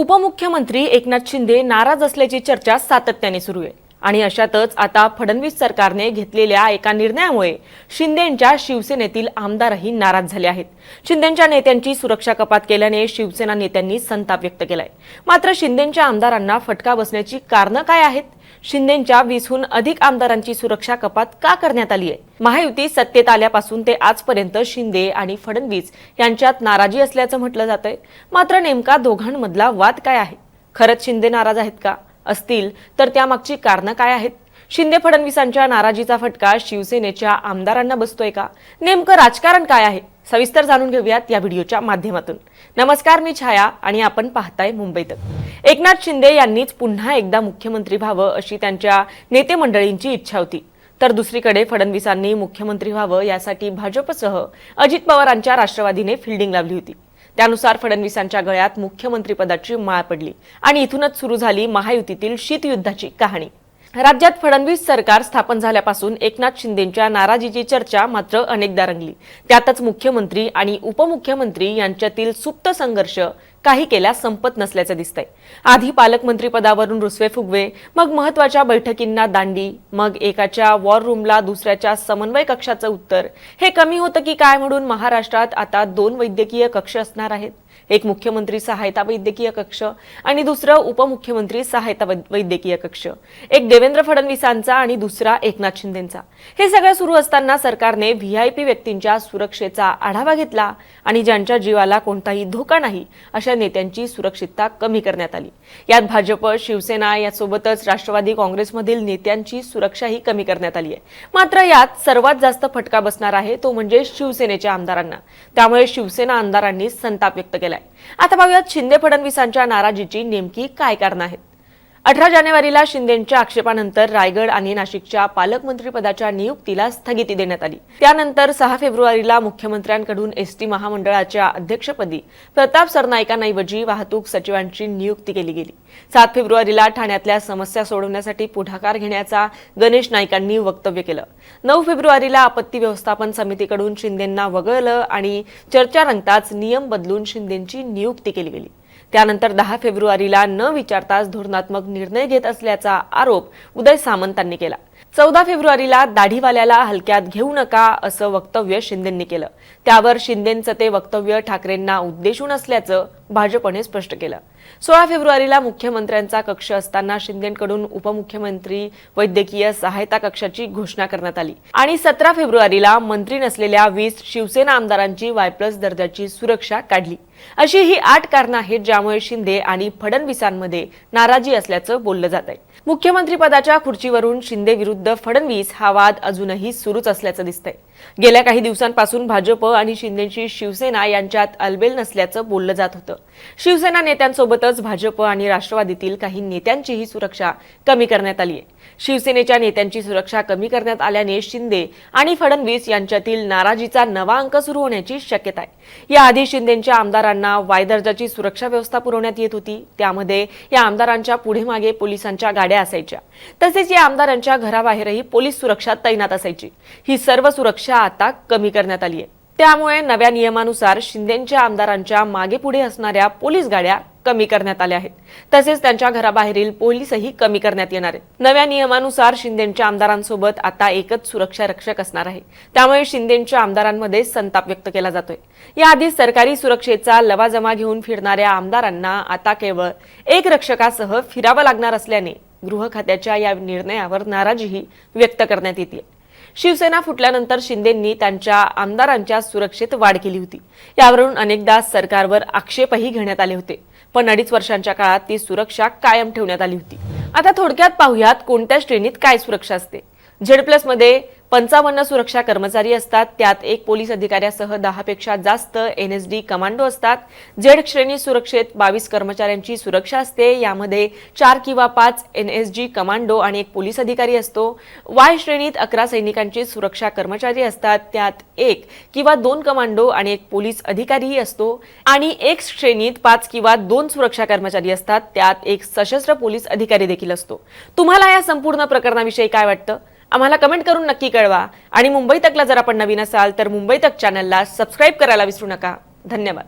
उपमुख्यमंत्री एकनाथ शिंदे नाराज असल्याची चर्चा सातत्याने सुरू आहे. आणि अशातच आता फडणवीस सरकारने घेतलेल्या एका निर्णयामुळे शिंदेंच्या शिवसेनेतील आमदारही नाराज झाले आहेत. शिंदेंच्या नेत्यांची सुरक्षा कपात केल्याने शिवसेना नेत्यांनी संताप व्यक्त केलाय. मात्र शिंदेंच्या आमदारांना फटका बसण्याची कारणं काय आहेत? शिंदेंच्या वीसहून अधिक आमदारांची सुरक्षा कपात का करण्यात आली आहे महायुती सत्तेत आल्यापासून ते आजपर्यंत शिंदे आणि फडणवीस यांच्यात नाराजी असल्याचं म्हटलं जातंय. मात्र नेमका दोघांमधला वाद काय आहे? खरंच शिंदे नाराज आहेत का? असतील तर त्यामागची कारणं काय आहेत? शिंदे फडणवीसांच्या नाराजीचा फटका शिवसेनेच्या आमदारांना बसतोय का? नेमकं राजकारण काय आहे? सविस्तर जाणून घेऊयात या व्हिडिओच्या माध्यमातून. नमस्कार मी छाया आणि आपण पाहताय मुंबईत एकनाथ शिंदे यांनीच पुन्हा एकदा मुख्यमंत्री व्हावं अशी त्यांच्या नेते मंडळींची इच्छा होती. तर दुसरीकडे फडणवीसांनी मुख्यमंत्री व्हावं यासाठी भाजपसह अजित पवारांच्या राष्ट्रवादीने फिल्डिंग लावली होती. त्यानुसार फडणवीसांच्या गळ्यात मुख्यमंत्रीपदाची माळ पडली आणि इथूनच सुरू झाली महायुतीतील शीतयुद्धाची कहाणी. राज्यात फडणवीस सरकार स्थापन झाल्यापासून एकनाथ शिंदेंच्या नाराजीची चर्चा मात्र अनेकदा रंगली. त्यातच मुख्यमंत्री आणि उपमुख्यमंत्री यांच्यातील सुप्त संघर्ष काही केल्यास संपत नसल्याचं दिसतंय. आधी पालकमंत्री पदावरून रुसवे फुगवे मग महत्त्वाच्या बैठकींना दांडी मग एकाच्या वॉर रूमला दुसऱ्याच्या समन्वय कक्षाचं उत्तर. हे कमी होतं की काय म्हणून महाराष्ट्रात आता दोन वैद्यकीय कक्ष असणार आहेत. एक मुख्यमंत्री सहायता वैद्यकीय कक्ष आणि दुसरं उपमुख्यमंत्री सहायता वैद्यकीय कक्ष. एक देवेंद्र फडणवीसांचा आणि दुसरा एकनाथ शिंदेंचा. हे सगळं सुरू असताना सरकारने व्हीआयपी व्यक्तींच्या सुरक्षेचा आढावा घेतला आणि ज्यांच्या जीवाला कोणताही धोका नाही अशा नेत्यांची सुरक्षितता कमी करण्यात आली. यात भाजप शिवसेना यासोबतच राष्ट्रवादी काँग्रेसमधील नेत्यांची सुरक्षाही कमी करण्यात आली आहे. मात्र यात सर्वात जास्त फटका बसणार आहे तो म्हणजे शिवसेनेच्या आमदारांना. त्यामुळे शिवसेना आमदारांनी संताप व्यक्त केलाय. आता पाहूयात शिंदे फडणवीसांच्या नाराजीची नेमकी काय कारणं आहेत. अठरा जानेवारीला शिंदेंच्या आक्षेपानंतर रायगड आणि नाशिकच्या पालकमंत्रीपदाच्या नियुक्तीला स्थगिती देण्यात आली. त्यानंतर सहा फेब्रुवारीला मुख्यमंत्र्यांकडून एसटी महामंडळाच्या अध्यक्षपदी प्रताप सरनाईकांऐवजी वाहतूक सचिवांची नियुक्ती केली गेली. सात फेब्रुवारीला ठाण्यातल्या समस्या सोडवण्यासाठी पुढाकार घेण्याचा गणेश नाईकांनी वक्तव्य केलं. नऊ फेब्रुवारीला आपत्ती व्यवस्थापन समितीकडून शिंदेंना वगळलं आणि चर्चा रंगताच नियम बदलून शिंदेंची नियुक्ती केली गेली. त्यानंतर दहा फेब्रुवारीला न विचारताच धोरणात्मक निर्णय घेत असल्याचा आरोप उदय सामंतांनी केला. चौदा फेब्रुवारीला दाढीवाल्याला हलक्यात घेऊ नका असं वक्तव्य शिंदेंनी केलं. त्यावर शिंदेंचं ते वक्तव्य ठाकरेंना उद्देशून असल्याचं भाजपने स्पष्ट केलं. सोळा फेब्रुवारीला मुख्यमंत्र्यांचा कक्ष असताना शिंदेकडून उपमुख्यमंत्री वैद्यकीय सहायता कक्षाची घोषणा करण्यात आली. आणि सतरा फेब्रुवारीला मंत्री नसलेल्या वीस शिवसेना आमदारांची वाय प्लस दर्जाची सुरक्षा काढली. अशी ही आठ कारणं आहेत ज्यामुळे शिंदे आणि फडणवीसांमध्ये नाराजी असल्याचं बोललं जात आहे. मुख्यमंत्री पदाच्या खुर्चीवरून शिंदे विरुद्ध फडणवीस हा वाद अजूनही सुरूच असल्याचं दिसतंय. गेल्या काही दिवसांपासून भाजप आणि शिंदेची शिवसेना यांच्यात अलबेल नसल्याचं बोललं जात होतं. शिवसेना नेत्यांसोबत सोबतच भाजप आणि राष्ट्रवादीतील काही नेत्यांचीही सुरक्षा कमी करण्यात आली आहे. शिवसेनेच्या नेत्यांची सुरक्षा कमी करण्यात आल्याने शिंदे आणि फडणवीस यांच्यातील नाराजीचा नवा अंक सुरू होण्याची शक्यता आहे. याआधी शिंदेच्या आमदारांना वाय दर्जाची सुरक्षा व्यवस्था पुरवण्यात येत होती. त्यामध्ये या आमदारांच्या पुढे मागे पोलिसांच्या गाड्या असायच्या. तसेच या आमदारांच्या घराबाहेरही पोलीस सुरक्षा तैनात असायची. ही सर्व सुरक्षा आता कमी करण्यात आली आहे. त्यामुळे नव्या नियमानुसार शिंदेच्या आमदारांच्या मागे पुढे असणाऱ्या पोलीस गाड्या कमी करण्यात आल्या आहेत. तसेच त्यांच्या घराबाहेरील पोलीसही कमी करण्यात येणार आहेत. नव्या नियमानुसार शिंदेच्या आमदारांसोबत आता एकच सुरक्षा रक्षक असणार आहे. त्यामुळे शिंदेच्या आमदारांमध्ये संताप व्यक्त केला जातोय. याआधी सरकारी सुरक्षेचा लवाजमा घेऊन फिरणाऱ्या आमदारांना आता केवळ एक रक्षकासह फिरावं लागणार असल्याने गृह खात्याच्या या निर्णयावर नाराजीही व्यक्त करण्यात येते शिवसेना फुटल्यानंतर शिंदेंनी त्यांच्या आमदारांच्या सुरक्षेत वाढ केली होती. यावरून अनेकदा सरकारवर आक्षेपही घेण्यात आले होते. पण अडीच वर्षांच्या काळात ती सुरक्षा कायम ठेवण्यात आली होती. आता थोडक्यात पाहुयात कोणत्या श्रेणीत काय सुरक्षा असते. झेड प्लसमध्ये पंचावन्न सुरक्षा कर्मचारी असतात. त्यात एक पोलीस अधिकाऱ्यासह दहापेक्षा जास्त एन एस डी कमांडो असतात. जेड श्रेणी सुरक्षेत बावीस कर्मचाऱ्यांची सुरक्षा असते. यामध्ये चार किंवा पाच एन एस जी कमांडो आणि एक पोलीस अधिकारी असतो. वाय श्रेणीत अकरा सैनिकांची सुरक्षा कर्मचारी असतात. त्यात एक किंवा दोन कमांडो आणि एक पोलीस अधिकारीही असतो. आणि एक श्रेणीत पाच किंवा दोन सुरक्षा कर्मचारी असतात. त्यात एक सशस्त्र पोलीस अधिकारी देखील असतो. तुम्हाला या संपूर्ण प्रकरणाविषयी काय वाटतं? आम्हाला कमेंट करून नक्की कळवा. आणि मुंबई तकला जर आपण नवीन असाल तर मुंबई तक चॅनलला सबस्क्राईब करायला विसरू नका. धन्यवाद.